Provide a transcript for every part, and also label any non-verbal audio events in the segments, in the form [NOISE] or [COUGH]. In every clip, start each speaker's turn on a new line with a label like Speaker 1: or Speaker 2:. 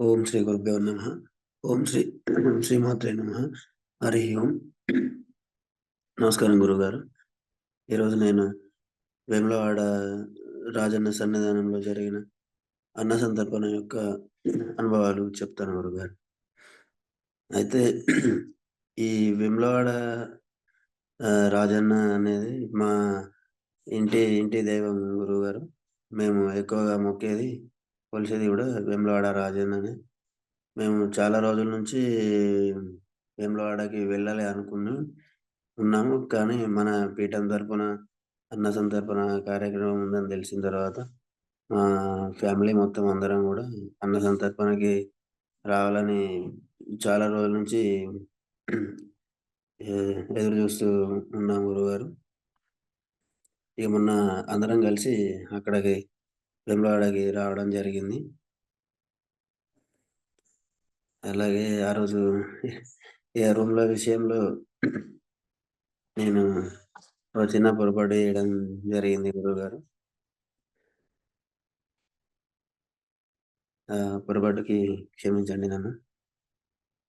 Speaker 1: ఓం శ్రీ గురుభ్యో నమ. ఓం శ్రీ [CLEARS THROAT] శ్రీమాత్రే నమ. హరి ఓం. నమస్కారం గురుగారు. ఈరోజు నేను వేములవాడ రాజన్న సన్నిధానంలో జరిగిన అన్న సంతర్పణ యొక్క అనుభవాలు చెప్తాను గురుగారు అయితే ఈ వేములవాడ రాజన్న అనేది మా ఇంటి ఇంటి దైవం గురుగారు మేము ఎక్కువగా మొక్కేది కొలిసేది కూడా వేములవాడ రాజన్ననే. మేము చాలా రోజుల నుంచి వేములవాడకి వెళ్ళాలి అనుకున్నాం ఉన్నాము. కానీ మన పీఠం తరపున అన్న సంతర్పణ కార్యక్రమం ఉందని తెలిసిన తర్వాత మా ఫ్యామిలీ మొత్తం అందరం కూడా అన్న సంతర్పణకి రావాలని చాలా రోజుల నుంచి ఎదురు చూస్తూ ఉన్నాం గురుగారు ఇక మొన్న అందరం కలిసి అక్కడికి వెంబడాడకి రావడం జరిగింది. అలాగే ఆ రోజు ఈ రూమ్ల విషయంలో నేను చిన్న పొరపాటు చేయడం జరిగింది గురువుగారు పొరపాటుకి క్షమించండి నన్ను.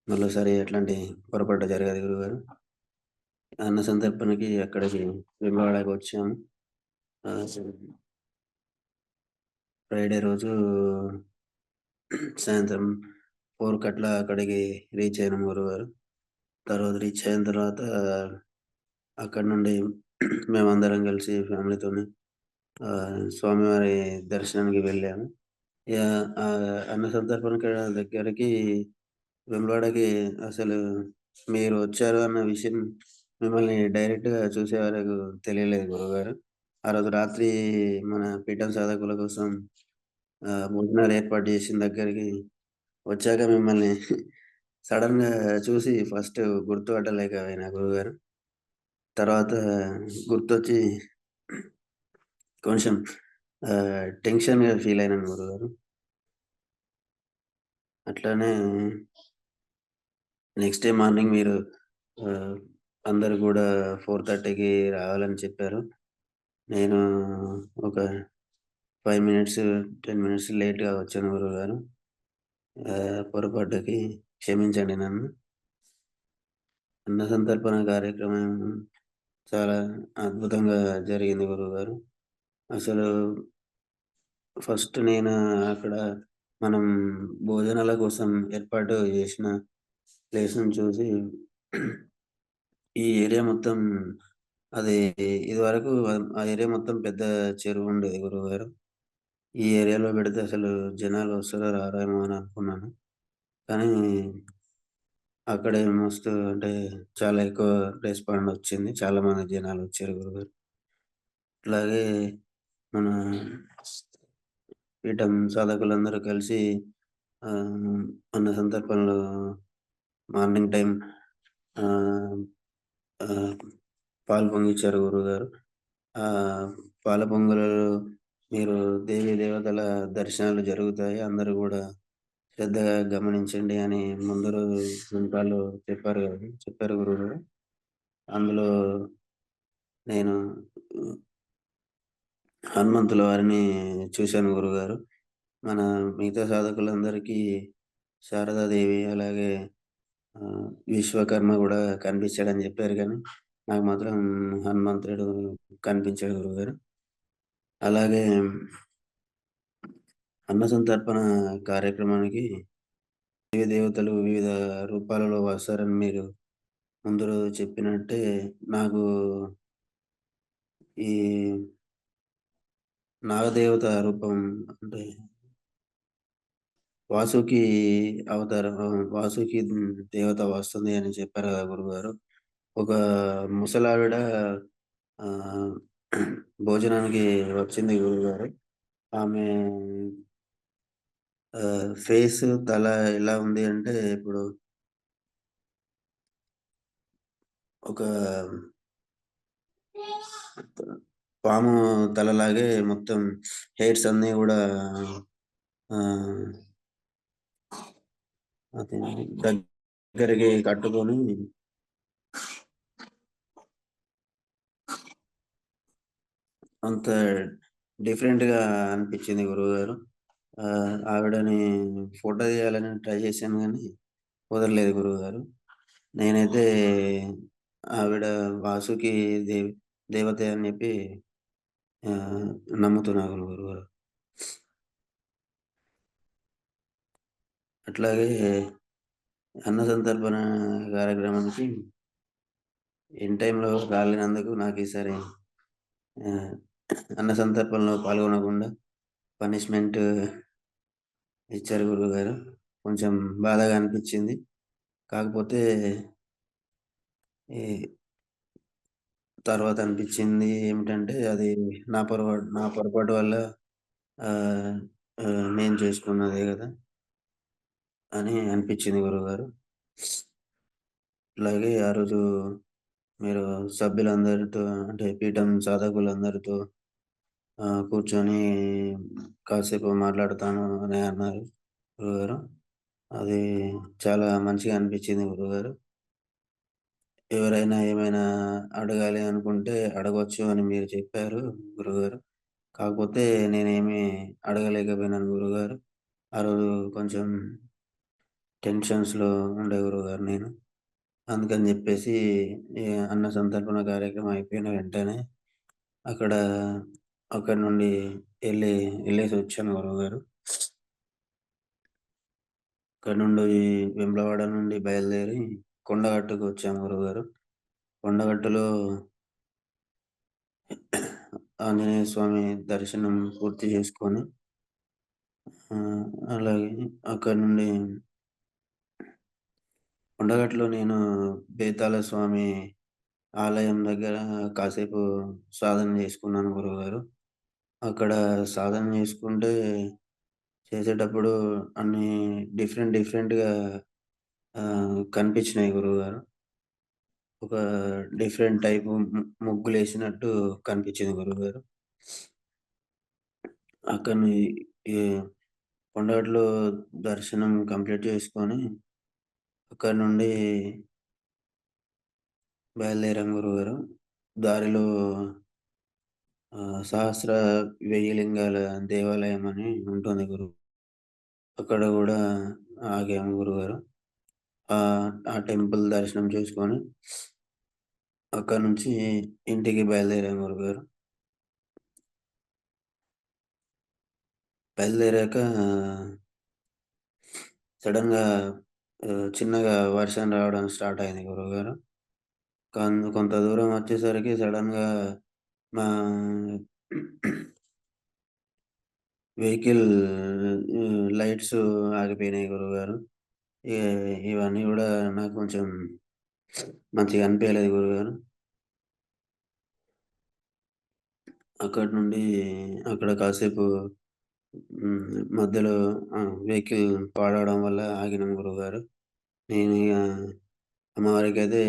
Speaker 1: మరోసారి ఎట్లాంటి పొరపాటు జరగదు గురువుగారు అన్న సందర్భానికి అక్కడికి వెంబడాడకి వచ్చాము ఫ్రైడే రోజు సాయంత్రం ఫోర్ కట్ల అక్కడికి రీచ్ అయినాం గురుగారు తర్వాత రీచ్ అయిన తర్వాత అక్కడ నుండి మేమందరం కలిసి ఫ్యామిలీతో స్వామివారి దర్శనానికి వెళ్ళాము. ఇక అన్న సందర్భానికి దగ్గరికి వెంబడకి అసలు మీరు వచ్చారు అన్న విషయం మిమ్మల్ని డైరెక్ట్గా చూసే వరకు తెలియలేదు గురుగారు. ఆ రోజు రాత్రి మన పీఠం సాధకుల కోసం భోజనాలు ఏర్పాటు చేసిన దగ్గరికి వచ్చాక మిమ్మల్ని [LAUGHS] సడన్గా చూసి ఫస్ట్ గుర్తుపట్టలేకపోయినా గురుగారు. తర్వాత గుర్తొచ్చి కొంచెం టెన్షన్గా ఫీల్ అయినాను గురుగారు అట్లానే నెక్స్ట్ డే మార్నింగ్ మీరు అందరు కూడా ఫోర్ థర్టీకి రావాలని చెప్పారు. నేను ఒక ఫైవ్ మినిట్స్ టెన్ మినిట్స్ లేట్గా వచ్చాను గురుగారు పొరపాటుకి క్షమించండి నన్ను. అన్న సంతర్పణ కార్యక్రమం చాలా అద్భుతంగా జరిగింది గురుగారు అసలు ఫస్ట్ నేను అక్కడ మనం భోజనాల కోసం ఏర్పాటు చేసిన ప్లేస్ను చూసి ఈ ఏరియా మొత్తం అది ఇదివరకు ఆ ఏరియా మొత్తం పెద్ద చెరువు ఉండేది గురువుగారు. ఈ ఏరియాలో పెడితే అసలు జనాలు వస్తారో రారేమో అని అనుకున్నాను. కానీ అక్కడే మస్తు అంటే చాలా ఎక్కువ రెస్పాండ్ వచ్చింది. చాలా మంది జనాలు వచ్చారు గురుగారు. అట్లాగే మన పీఠం సాధకులందరూ కలిసి అన్న సందర్భంలో మార్నింగ్ టైం పాలు పొంగిచ్చారు గురుగారు ఆ పాల పొంగులలో మీరు దేవీ దేవతల దర్శనాలు జరుగుతాయి. అందరూ కూడా శ్రద్ధగా గమనించండి అని ముందు రోజు చెప్పారు కదా చెప్పారు గురువు అందులో నేను హనుమంతుల వారిని చూశాను గురుగారు. మన మిగతా సాధకులందరికీ శారదాదేవి అలాగే విశ్వకర్మ కూడా కనిపించాడని చెప్పారు కానీ నాకు మాత్రం హనుమంతుడు కనిపించాడు గురుగారు. అలాగే అన్న సంతర్పణ కార్యక్రమానికి దేవతలు వివిధ రూపాలలో వస్తారని మీరు ముందు చెప్పినట్టే నాకు ఈ నాగదేవత రూపం అంటే వాసుకి అవతారం వాసుకి దేవత వస్తుంది అని చెప్పారు కదా గురుగారు ఒక ముసలావిడ భోజనానికి వచ్చింది గురుగారు. ఆమె ఫేస్, తల ఎలా ఉంది అంటే ఇప్పుడు ఒక పాము తలలాగే మొత్తం హెయిర్స్ అన్నీ కూడా దగ్గరికి కట్టుకొని అంత డిఫరెంట్‌గా అనిపించింది గురువుగారు. ఆవిడని ఫోటో తీయాలని ట్రై చేశాను కానీ కుదరలేదు గురువుగారు. నేనైతే ఆవిడ వాసుకి దేవ్ దేవత అని చెప్పి నమ్ముతున్నాను గురువు గారు అట్లాగే అన్న సంతర్పణ కార్యక్రమానికి ఇన్ టైంలో రాలేనందుకు నాకు ఈసారి అన్న సంతర్పణలో పాల్గొనకుండా పనిష్మెంట్ ఇచ్చారు గురువు గారు కొంచెం బాధగా అనిపించింది. కాకపోతే ఈ తర్వాత అనిపించింది ఏమిటంటే, అది నా పొరపాటు నా పొరపాటు వల్ల నేను చేసుకున్నదే కదా అని అనిపించింది గురువుగారు. అలాగే ఆ రోజు మీరు సభ్యులందరితో అంటే పీఠం సాధకులందరితో కూర్చొని కాసేపు మాట్లాడతాను అని అన్నారు గురుగారు. అది చాలా మంచిగా అనిపించింది గురుగారు. ఎవరైనా ఏమైనా అడగాలి అనుకుంటే అడగవచ్చు అని మీరు చెప్పారు గురుగారు. కాకపోతే నేనేమి అడగలేకపోయినాను గురుగారు. ఆ రోజు కొంచెం టెన్షన్స్‌లో ఉండే గురుగారు నేను. అందుకని చెప్పేసి అన్న సంతర్పణ కార్యక్రమం అయిపోయిన వెంటనే అక్కడ అక్కడి నుండి వెళ్ళి ఎల్లేసి వచ్చాను గురువు గారు అక్కడ నుండి వెంబలవాడ నుండి బయలుదేరి కొండగట్టుకు వచ్చాము గురువుగారు. కొండగట్టులో ఆంజనేయ స్వామి దర్శనం పూర్తి చేసుకొని అలాగే అక్కడ నుండి కొండగట్టులో నేను బేతాళ స్వామి ఆలయం దగ్గర కాసేపు సాధన చేసుకున్నాను గురువుగారు. అక్కడ సాధన చేసుకుంటే చేసేటప్పుడు అన్ని డిఫరెంట్ డిఫరెంట్‌గా కనిపించినాయి గురువుగారు. ఒక డిఫరెంట్ టైప్ ముగ్గులు వేసినట్టు కనిపించింది గురువుగారు. అక్కడిని కొండగట్లో దర్శనం కంప్లీట్ చేసుకొని అక్కడి నుండి బయలుదేరాం గురువుగారు. దారిలో సహస్ర వెయ్యిలింగాల దేవాలయం అని ఉంటుంది గురు. అక్కడ కూడా ఆగాము గురుగారు. ఆ టెంపుల్ దర్శనం చేసుకొని అక్కడ నుంచి ఇంటికి బయలుదేరాం గురుగారు. బయలుదేరాక సడన్గా చిన్నగా వర్షం రావడం స్టార్ట్ అయింది గురువుగారు. కొంత దూరం వచ్చేసరికి సడన్గా మా వెహికల్ లైట్స్ ఆగిపోయినాయి గురువుగారు. ఇ ఇవన్నీ కూడా నాకు కొంచెం మంచిగా అనిపించలేదు గురువుగారు. అక్కడి నుండి అక్కడ కాసేపు మధ్యలో వెహికల్ పాడవడం వల్ల ఆగినాం గురువుగారు. నేను అమ్మవారికి అయితే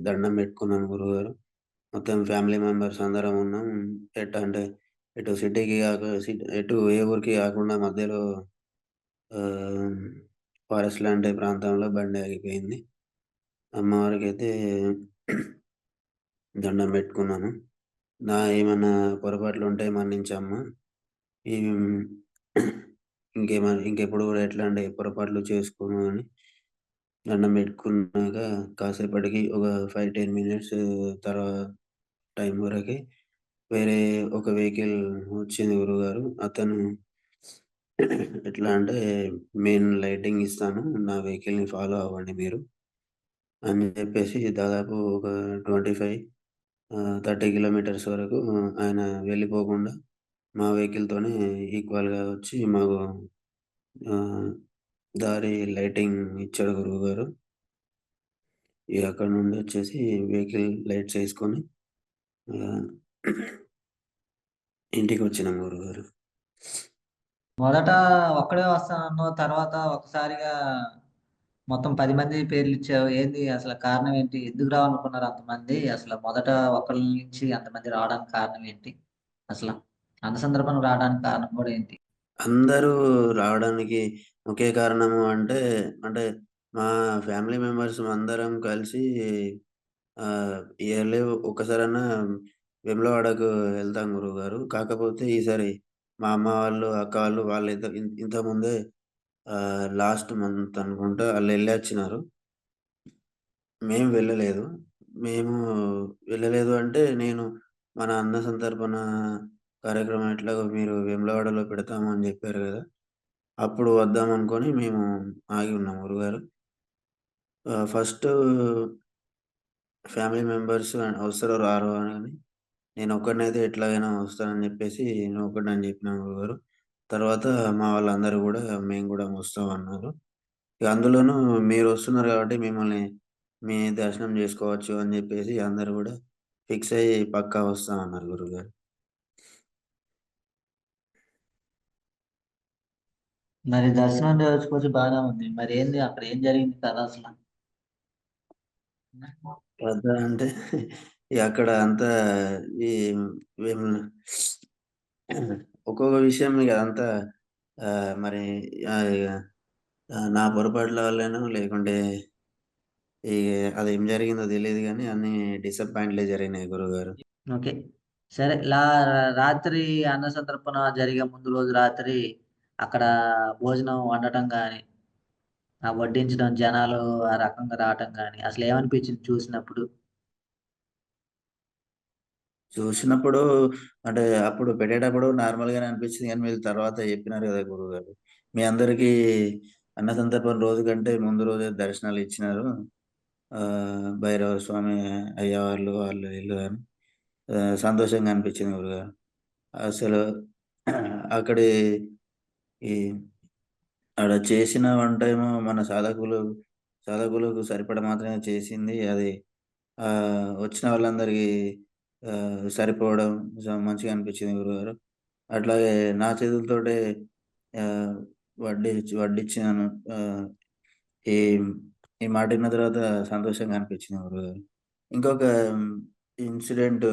Speaker 1: దండం పెట్టుకున్నాను గురువుగారు. మొత్తం ఫ్యామిలీ మెంబర్స్ అందరం ఉన్నాం. ఎట్టంటే ఎటు సిటీకి కాక ఎటు ఏ ఊరికి కాకుండా మధ్యలో ఫారెస్ట్ లాంటి ప్రాంతంలో బండి ఆగిపోయింది. అమ్మవారికి అయితే దండం పెట్టుకున్నాను. నా ఏమన్నా పొరపాట్లు ఉంటే ఈ ఇంకేమైనా ఇంకెప్పుడు గూడా ఎట్లాంటి పొరపాట్లు చేసుకోను అని దండం పెట్టుకున్నాక కాసేపటికి ఒక 5, 10 మినిట్స్ తర్వాత టైం వరకే వేరే ఒక వెహికల్ వచ్చింది గురుగారు అతను ఎట్లా అంటే మెయిన్ లైటింగ్ ఇస్తాను. నా వెహికల్‌ని ఫాలో అవ్వండి మీరు. అని చెప్పేసి దాదాపు ఒక ట్వంటీ ఫైవ్ థర్టీ కిలోమీటర్స్ వరకు ఆయన వెళ్ళిపోకుండా మా వెహికల్‌తోనే ఈక్వల్‌గా వచ్చి మాకు దారి లైటింగ్ ఇచ్చాడు గురువుగారు. ఇగ అక్కడ నుండి వచ్చేసి వెహికల్ లైట్స్ వేసుకొని ఆహ్, ఇంటికొచ్చినాం గురువుగారు.
Speaker 2: మొదట ఒక్కడే వస్తానన్నావు. తర్వాత ఒక్కసారిగా మొత్తం 10 మంది పేర్లిచ్చావు. ఏంది అసల కారణం ఏంటి? ఎందుకు రావాలనుకున్నారు అంతమంది? అసల మొదట ఒకళ్ళ నుంచి అంతమంది రావడానికి కారణం ఏంటి? అసల అన్న సందర్భంగా రావడానికి కారణం కూడా ఏంటి?
Speaker 1: అందరూ రావడానికి ఒకే కారణము అంటే, అంటే మా ఫ్యామిలీ మెంబర్స్ అందరం కలిసి ఇయర్లీ ఒక్కసారన్నా వేములవాడకు వెళ్తాం గురువుగారు. కాకపోతే ఈసారి మా అమ్మ వాళ్ళు, అక్క వాళ్ళు వాళ్ళు ఇంత ఇంతకుముందే లాస్ట్ మంత్ అనుకుంటా వచ్చినారు మేము వెళ్ళలేదు. మేము వెళ్ళలేదు అంటే నేను మన అన్న సంతర్పణ కార్యక్రమం ఎట్లాగో మీరు వేములవాడలో పెడతాము అని చెప్పారు కదా అప్పుడు వద్దామనుకోని మేము ఆగి ఉన్నాం గురుగారు. ఫస్ట్ ఫ్యామిలీ మెంబర్స్ వస్తారో రారో అని నేనొక్కడినైతే ఎట్లాగైనా వస్తానని నేను నేనొక్కడినని చెప్పిన గురుగారు. తర్వాత మా వాళ్ళందరూ కూడా మేము కూడా వస్తాం అన్నారు ఇక అందులోనూ మీరు వస్తున్నారు కాబట్టి మిమ్మల్ని మీ దర్శనం చేసుకోవచ్చు అని చెప్పేసి అందరు కూడా ఫిక్స్ అయ్యి పక్కా వస్తాం అన్నారు గురుగారు.
Speaker 2: మరి దర్శనం చేసుకోవచ్చు బాగా ఉంది. మరి ఏంది అక్కడ ఏం జరిగింది కదా అసలు
Speaker 1: శ్రద్ధ అంటే అక్కడ అంతా ఈ ఒక్కొక్క విషయం ఇగ అదంతా మరి నా పొరపాట్ల వల్లనో లేకుంటే ఇక అది ఏం జరిగిందో తెలియదు కానీ అన్ని డిసప్పాయింట్‌లే జరిగినాయి గురుగారు
Speaker 2: ఓకే. సరే లా రాత్రి అన్న సంతర్పణ జరిగే ముందు రోజు రాత్రి అక్కడ భోజనం వండటం కానీ వడ్డించడం జనాలు ఆ రకంగా రావటం కానీ అసలు ఏమనిపించింది చూసినప్పుడు?
Speaker 1: చూసినప్పుడు అంటే అప్పుడు పెట్టేటప్పుడు నార్మల్ గానే అనిపించింది కానీ మీరు తర్వాత చెప్పినారు కదా గురువు గారు మీ అందరికీ అన్న సందర్భం రోజు కంటే ముందు రోజే దర్శనాలు ఇచ్చినారు భైరవ స్వామి అయ్యవార్లు వాళ్ళు వీళ్ళు అని సంతోషంగా అనిపించింది గురువుగారు. అసలు అక్కడి ఈ ఆడ చేసిన వంట ఏమో మన సాధకులు సాధకులకు సరిపడా మాత్రమే చేసింది. అది ఆ వచ్చిన వాళ్ళందరికీ సరిపోవడం మంచిగా అనిపించింది గురుగారు. అట్లాగే నా చేతులతోటే ఆహ్, వడ్డిచ్చినాను ఈ ఈ మాట విన్న తర్వాత సంతోషంగా అనిపించింది గురుగారు. ఇంకొక ఇన్సిడెంట్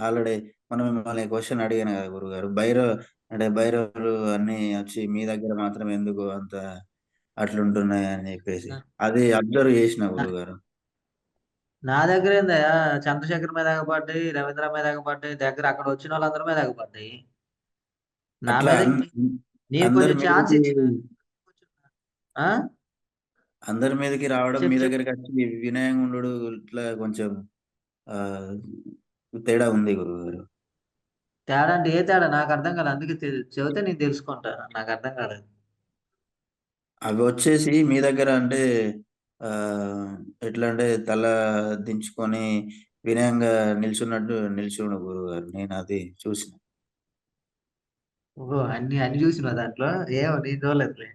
Speaker 1: ఆల్రెడీ మనం మిమ్మల్ని క్వెషన్ అడిగాను గదా గురువుగారు. భైరవ్ అంటే భైరవులు అన్నీ వచ్చి మీ దగ్గర మాత్రం ఎందుకు అంత అట్లుంటున్నాయి అని జెప్పేసి.
Speaker 2: ఆ!
Speaker 1: అది అబ్జర్వ్ చేసిన
Speaker 2: నా
Speaker 1: గురువుగారు.
Speaker 2: నా దగ్గరేందయ్యా చంద్రశేఖర్ మీద ఎగబడ్డాయి, రవీంద్ర మీద ఎగబడ్డాయి, దగ్గర అక్కడ వచ్చినోళ్ళందరి మీద ఎగబడ్డాయి. నా
Speaker 1: అట్లా
Speaker 2: మీద నీకు
Speaker 1: అందరి
Speaker 2: కొంచెం ఛాన్స్
Speaker 1: మీదకి? అందరి రావడం, మీ
Speaker 2: చెప్పు.
Speaker 1: దగ్గరికొచ్చి వినయంగా ఉండుడు ఇట్లా కొంచెం తేడా ఉంది గురువుగారు.
Speaker 2: తేడా అంటే ఏ తేడా? నాకర్థం కాలే. అందుకే తె చెబితే నేను తెలుసుకుంటా. నాకర్థం కాలేదు.
Speaker 1: అవొచ్చేసి మీ దగ్గర అంటే ఆహ్, ఎట్లా అంటే తల దించుకొని వినయంగా నిల్చున్నట్టు నిల్చుండు గురువుగారు. నేనది చూసిన.
Speaker 2: ఓహో! అన్ని అన్ని చూసినావా దాంట్లో? ఏమో నేను చూడలేదులే.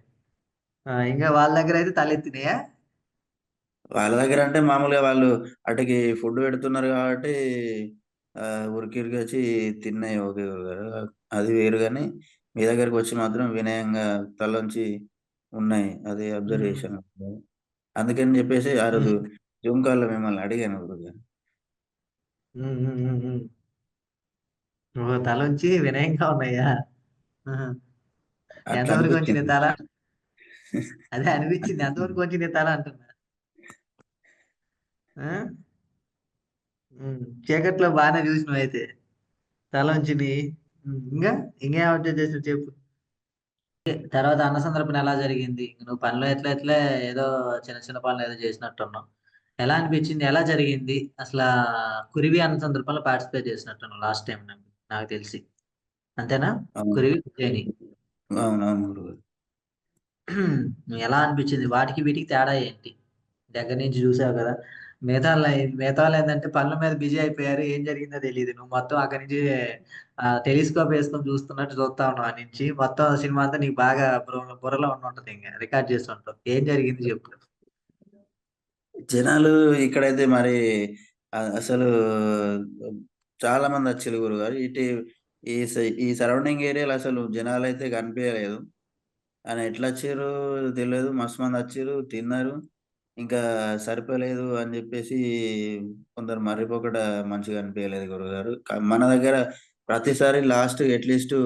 Speaker 2: ఆ! ఇంగా వాళ్ళ దగ్గరైతే తలెత్తినయా?
Speaker 1: వాళ్ళ దగ్గర అంటే మామూలుగా వాళ్ళు అటుకి ఫుడ్ పెడుతున్నారు కాబట్టి ఆహ్, ఉరికి ఉరికొచ్చి తిన్నాయి ఓకే గురువుగారు. అది వేరు గాని మీ దగ్గరకొచ్చి మాత్రం వినయంగా తలొంచి ఉన్నాయి. అది అబ్జర్వ్
Speaker 2: హ్మ్.
Speaker 1: చేశాను. అందుకని జెప్పేసి ఆ రోజు. జూమ్ కాల్‌లో మిమ్మల్ని అడిగాను.
Speaker 2: ఓహో! తలొంచి వినయంగా ఉన్నాయా? ఎంతవరకు వంచింది
Speaker 1: అనిపించింది.
Speaker 2: తల? అదే అనిపించింది. ఎంతవరకు. వంచింది తల అంటున్నా? ఆ? చీకట్లో బానే చూసినవయితే. తలొంచినియి. హ్మ్. ఇంగా? ఇంకేం అబ్జర్వ్ చేసావు చెప్పు? తర్వాత అన్న సందర్పణ ఎలా జరిగింది? నువ్వు పనిలో ఎట్లా ఎట్లే ఏదో చిన్న చిన్న పనులు ఏదో చేసినట్టున్నావు. ఎలా అనిపించింది? ఎలా జరిగింది? అసలా కురివి అన్న సందర్భంలో పార్టిసిపేట్ చేసినట్టున్నావు లాస్ట్ టైమ్ నాకు నాకు తెలిసి. అంతేనా?
Speaker 1: అవును.
Speaker 2: కురివి, ఉజ్జయిని.
Speaker 1: గురువుగారు.
Speaker 2: ఎలా అనిపించింది? వాటికి వీటికి తేడా ఏంటి? దగ్గర నుంచి చూసావు కదా! మిగతాళ్ళ మిగతా వాళ్ళేందంటే పనుల మీద బిజీ అయిపోయారు. ఏం జరిగిందో తెలియదు నువ్వు మొత్తం అక్కడి నుంచి టెలిస్కోప్ వేసుకొని చూస్తున్నట్టు చూస్తా ఉన్నావు ఆ నుంచి. మొత్తం సినిమా అంతా నీకు బాగా బుర్ర బుర్రలో ఉంటుంది ఇంకా రికార్డ్ చేసుంటావు. ఏం జరిగింది చెప్పు?
Speaker 1: జనాలు ఇక్కడైతే మరి అసలు చాలా మంది వచ్చిర్రు గురు గారు ఇటు ఈ సై ఈ సరౌండింగ్ ఏరియాలో అసలు జనాలు అయితే కనిపియలేదు. ఆయన వచ్చిర్రు తెలియదు మస్తు మంది వచ్చారు తిన్నారు. ఇంకా సరిపోలేదు అని జెప్పేసి కొందరు మర్రిపోకట మంచిగా అనిపియలేదు గురువుగారు. క మన దగ్గర ప్రతిసారి లాస్ట్ అట్‌లీస్టు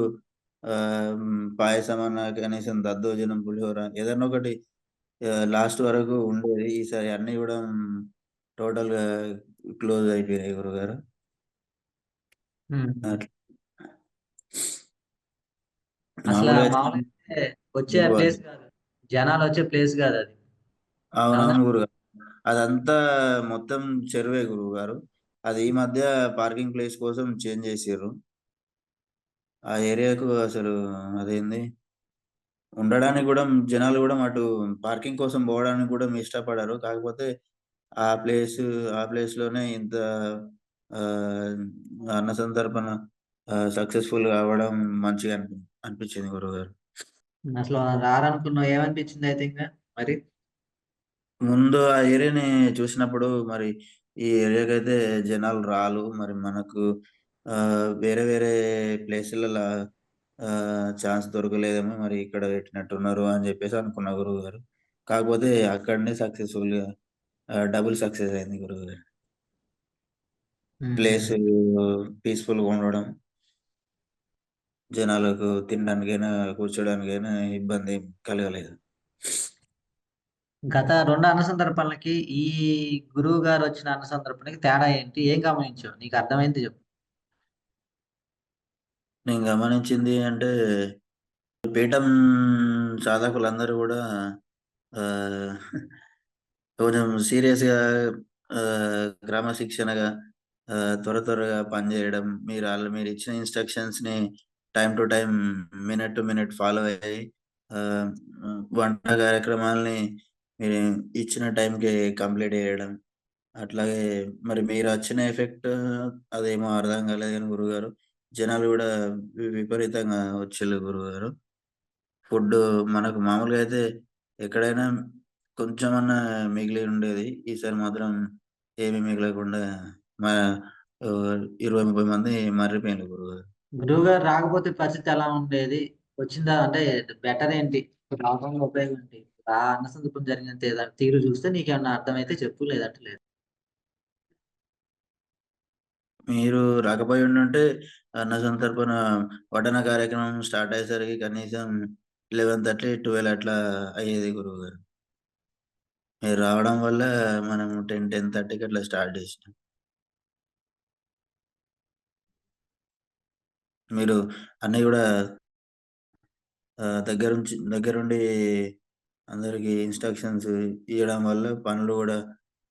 Speaker 1: ఆహ్, హ్మ్, పాయసమన్నా కనీసం దద్దోజనం, పులిహోర ఏదన్నా ఒకటి లాస్ట్ వరకు ఉండేది. ఈసారి అన్నీ గూడా టోటల్‌గా క్లోజ్ అయిపోయినాయి
Speaker 2: మామూలైతే వచ్చే ప్లేస్ కాదు. జనాలొచ్చే ప్లేస్ గాదది. అవునా?
Speaker 1: అవునవును గురుగారు. అదంతా మొత్తం చెరువే గురువుగారు. అది ఈ మధ్య పార్కింగ్ ప్లేస్ కోసం చేంజ్ జేసిర్రు. ఆ ఏరియాకు అసలు అదేంది ఉండడానికి గూడా జనాలు గూడా అటు పార్కింగ్ కోసం పోవడానికి గూడా ఇష్టపడరు. కాకపోతే ఆ ప్లేసు ఆ ప్లేస్‌లోనే ఇంత ఆహ్, అన్న సంతర్పణ ఆహ్, సక్సెస్‌ఫుల్‌గా అవ్వడం మంచిగా అనిపి అనిపించింది గురువుగారు.
Speaker 2: అసలు రారనుకున్నావు. ఏమనిపించిందయితే ఇంగ మరి?
Speaker 1: ముందు ఆ ఏరియాని చూసినప్పుడు మరి ఈ ఏరియాకైతే జనాలు రాలు. మరి మనకు ఆహ్, వేరే వేరే ప్లేసులల్ల ఆహ్, ఛాన్స్ దొరకలేదేమో మరి ఇక్కడ పెట్టినట్టున్నారు అని జెప్పేసి అనుకున్నా గురువుగారు. కాకపోతే అక్కడనే సక్సెస్‌ఫుల్‌గా ఆహ్, డబుల్ సక్సెస్ అయింది గురువుగారు. ప్లేసు
Speaker 2: హ్మ్.
Speaker 1: పీస్‌ఫుల్‌గా ఉండడం. జనాలకు తినడానికైనా, కూర్చోడానికైనా ఇబ్బంది కలగలేదు.
Speaker 2: గత రెండు అన్న సందర్భాలకి, ఈ గురువు గారు వచ్చిన అన్న సందర్భానికి తేడా ఏంటి? ఏం గమనించావు? నీకు అర్థమైంది చెప్పు
Speaker 1: నేను గమనించింది అంటే, పీఠం సాధకులందరూ కూడా ఆహ్, కొంచెం సీరియస్‌గా ఆహ్, క్రమశిక్షణగా ఆహ్, త్వర త్వరగా పనిచేయడం మీరు వాళ్ళు మీరు ఇచ్చిన ఇన్స్ట్రక్షన్స్ని time to time minute to minute follow అయ్యి ఆ వంట కార్యక్రమాల్ని మీరు ఇచ్చిన టైంకి కంప్లీట్ చేయడం అట్లాగే మరి మీరు వచ్చిన ఎఫెక్ట్ అదేమో అర్థం కాలేదు కానీ గురుగారు జనాలు కూడా వి విపరీతంగా వచ్చిల్లు గురుగారు ఫుడ్ మనకు మామూలుగా అయితే ఎక్కడైనా కొంచెమన్నా మిగిలి ఉండేది. ఈసారి మాత్రం ఏమి మిగలకుండా మా ఇరవై ముప్పై మంది మర్రిపోయింది గురుగారు
Speaker 2: గురువుగారు రాకపోతే పరిస్థితి ఎలా ఉండేది? వచ్చిందా అంటే బెటర్ ఏంటి? రావడం ఉపయోగం ఏంటి? ఆ అన్న సందర్భం జరిగిన తీరు చూస్తే నీకేమన్నా అర్థమైతే చెప్పు. లేదంటే లేదు.
Speaker 1: మీరు రాకపోయి రాకపోయుండుంటే అన్న సందర్భన వడ్డన కార్యక్రమం స్టార్ట్ అయ్యేసరికి కనీసం 11:30, 12 అట్లా అయ్యేది గురువు గారు మీరు రావడం వల్ల మనం 10, 10:30కి అట్లా స్టార్ట్ జేసినాం. మీరు అన్నీ కూడా దగ్గరుంచి దగ్గరుండి అందరికి ఇన్‌స్ట్రక్షన్స్ ఇయ్యడం వల్ల పనులు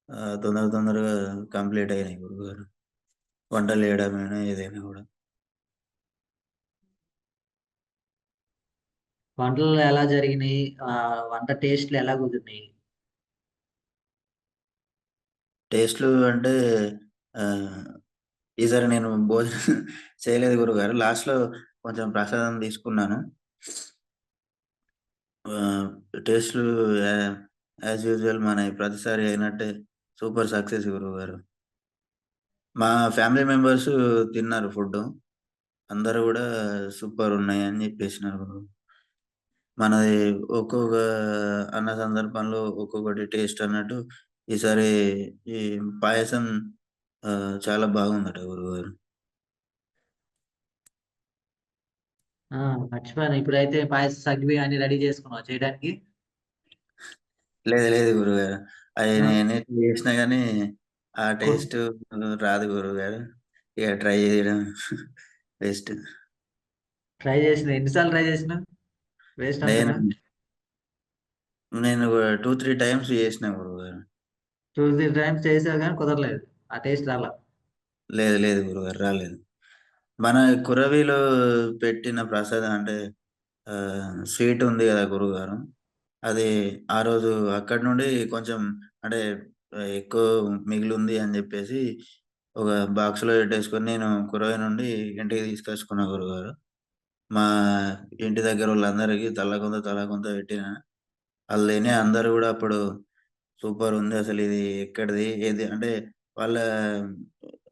Speaker 1: ఆహ్, తొందర తొందరగా కంప్లీట్ అయినాయి గురువుగారు. వంటలు జేయడమైనా ఏదైనా గూడా.
Speaker 2: వంటలు ఎలా జరిగినియి? వంట టేస్ట్‌లు ఎలా కుదిరినియి?
Speaker 1: టేస్ట్‌లు అంటే ఈసారి నేను భోజనం [LAUGHS] చేయలేదు గురువుగారు. లాస్ట్‌లో కొంచెం ప్రసాదం తీసుకున్నాను. ఆహ్, టేస్ట్‌లు యా యూజువల్ మన ప్రతిసారి అయినట్టే. సూపర్ సక్సెస్ గురువు గారు. మా ఫ్యామిలీ మెంబర్స్ తిన్నారు ఫుడ్ అందరూ సూపర్ ఉన్నాయి అని చెప్పేసినారు గురువు. మనది ఒక్కొక్క అన్న సందర్భంలో ఒక్కొక్కటి టేస్ట్ అన్నట్టు ఈసారి ఈ పాయసం చాలా బాగుందట గురువు గారు.
Speaker 2: ఆ! మర్చిపోయాను. ఇప్పుడైతే పాయసం, సగ్గుబియ్యం అన్నీ రెడీ చేసుకున్నావా చేయడానికి?
Speaker 1: లేదు లేదు గురువుగారు. అయి
Speaker 2: ఆ!
Speaker 1: నేనెన్ని జేసినా గానీ ఆ
Speaker 2: కొ
Speaker 1: టేస్టు రాదు గురువుగారు. ఇగ ట్రై జేయడం వేస్ట్.
Speaker 2: ట్రై చేసినా. ఎన్ని సార్లు ట్రై చేసినావు? వేస్ట్
Speaker 1: నేను? నేను 2, 3 టైమ్స్ జేసినా గురువుగారు.
Speaker 2: 2, 3 టైమ్స్ చేసావు గానీ కుదరలేదు. ఆ టేస్ట్ రాలా.
Speaker 1: లేదు లేదు గురువుగారు రాలేదు. మన కురవిలో పెట్టిన ప్రసాదం అంటే స్వీట్ ఉంది కదా గురుగారు అది ఆ రోజు అక్కడి నుండి కొంచెం అంటే ఎక్కువ మిగిలింది అని చెప్పేసి ఒక బాక్స్‌లో పెట్టేసుకొని నేను కురవై నుండి ఇంటికి తీసుకొచ్చుకున్నా గురుగారు మా ఇంటి దగ్గర వాళ్ళందరికీ కొంత, తలా కొంత పెట్టినా. ఆళ్ళు కూడా అందరూ సూపర్ అప్పుడు అసలు ఇది ఎక్కడిది? ఏది? అంటే వాళ్ళ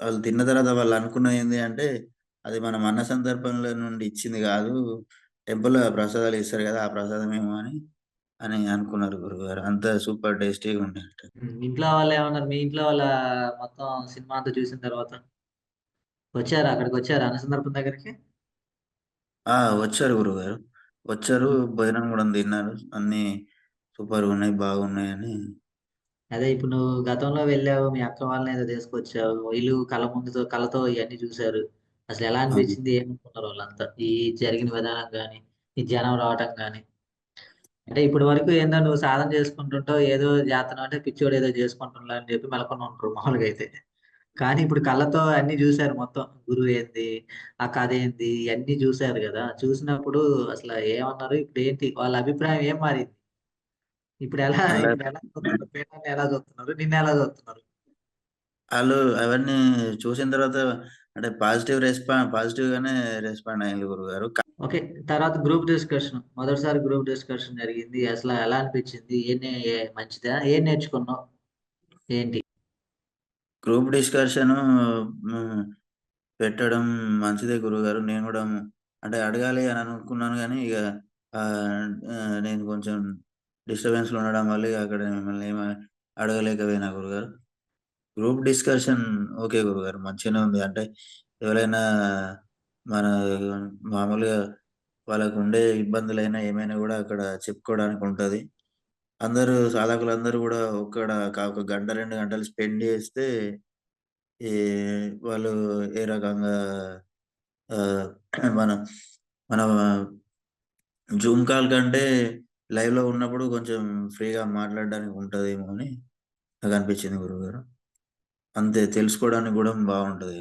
Speaker 1: వాళ్ళు తిన్న తర్వాత వాళ్ళు అనుకున్నది ఏంటి అంటే, అది మనం అన్న సందర్భంలో నుండి ఇచ్చింది గాదు. టెంపుల్‌లో ప్రసాదాలు ఇస్తారు గదా! ఆ ప్రసాదమేమో అని అని అనుకున్నారు గురువుగారు. అంత సూపర్ టేస్టీగా.
Speaker 2: హ్మ్. ఇంట్లో వాళ్ళేమన్నారు? మీ ఇంట్లో వాళ్ళ మొత్తం సినిమా అంతా చూసిన తర్వాత? వచ్చారా? అక్కడికొచ్చారా అన్నసందర్పం దగ్గరికి?
Speaker 1: ఆ! వచ్చారు గురువుగారు. వచ్చారు. భోజనం గూడా తిన్నారు. అన్నీ సూపర్‌గున్నాయి, బాగున్నాయని
Speaker 2: అదే ఇప్పుడు నువ్వు గతంలో వెళ్ళావు. మీ అక్క వాళ్ళని ఏదో తీసుకొచ్చావు. వీళ్ళు కళ్ళ ముందుతో కళ్ళతో ఇయన్నీ చూసారు. అసలు
Speaker 1: ఎలా
Speaker 2: అనిపించింది? ఏమనుకున్నారు వాళ్ళంతా? ఈ జరిగిన విధానం కానీ ఈ జనం రావటం కానీ అంటే ఇప్పటి వరకు ఏందో నువ్వు సాధన చేసుకుంటుంటావు. ఏదో జాతనం అంటే పిచ్చోడు ఏదో చేసుకుంటున్నా అని చెప్పి మెలకొని ఉంటారు మామూలుగా అయితే. కానీ ఇప్పుడు కళ్ళతో అన్ని చూశారు మొత్తం. గురువు ఏంది ఆ కథ ఏంది అన్ని చూసారు కదా చూసినప్పుడు అసలు ఏమన్నారు? ఇప్పుడు ఏంటి వాళ్ళ అభిప్రాయం ఏం మారింది? ఇప్పుడు
Speaker 1: ఎలా
Speaker 2: ఇప్పుడెలా చూస్తున్నారు? పీఠాన్ని ఎలా చూస్తున్నారు? నిన్నెలా చూస్తున్నారు?
Speaker 1: వాళ్ళు అవన్నీ చూసిన తర్వాత అంటే పాజిటివ్ రెస్పా పాజిటివ్‌గానే రెస్పాండ్ అయ్యిండ్రు గురువుగారు. క
Speaker 2: ఓకే. తర్వాత గ్రూప్ డిస్కషన్. మొదటిసారి గ్రూప్ డిస్కషన్ జరిగింది. అసల ఎలా అనిపించింది? ఏం మంచిదా? ఏం నేర్చుకున్నావు? ఏంటి?
Speaker 1: Group discussion. పెట్టడం మంచిదే గురువుగారు. నేను గూడా అంటే అడగాలి అని అనుకున్నాను గానీ, ఆహ్, ఆహ్, నేను కొంచెం డిస్టర్బెన్స్‌లో ఉండడం వల్ల అక్కడ మిమ్మల్ని ఏమి అడగలేకపోయినా గురువుగారు. గ్రూప్ డిస్కషన్ ఓకే గురువుగారు. మంచిగానే ఉంది. అంటే ఎవరైనా మన మామూలుగా వాళ్ళకు ఉండే ఇబ్బందులైనా ఏమైనా కూడా అక్కడ చెప్పుకోవడానికి ఉంటది. అందరూ సాధకులందరూ కూడా ఒక్కడ ఒక గంట, రెండు గంటలు స్పెండ్ చేస్తే ఈ వాళ్ళు ఏ రకంగా మన మన జూమ్ కాల్ కంటే లైవ్‌లో ఉన్నప్పుడు కొంచెం ఫ్రీగా మాట్లాడడానికి ఉంటదేమో అని నాకు అనిపించింది గురువు గురువుగారు. అంతే తెలుసుకోవడానికి కూడా బాగుంటుంది.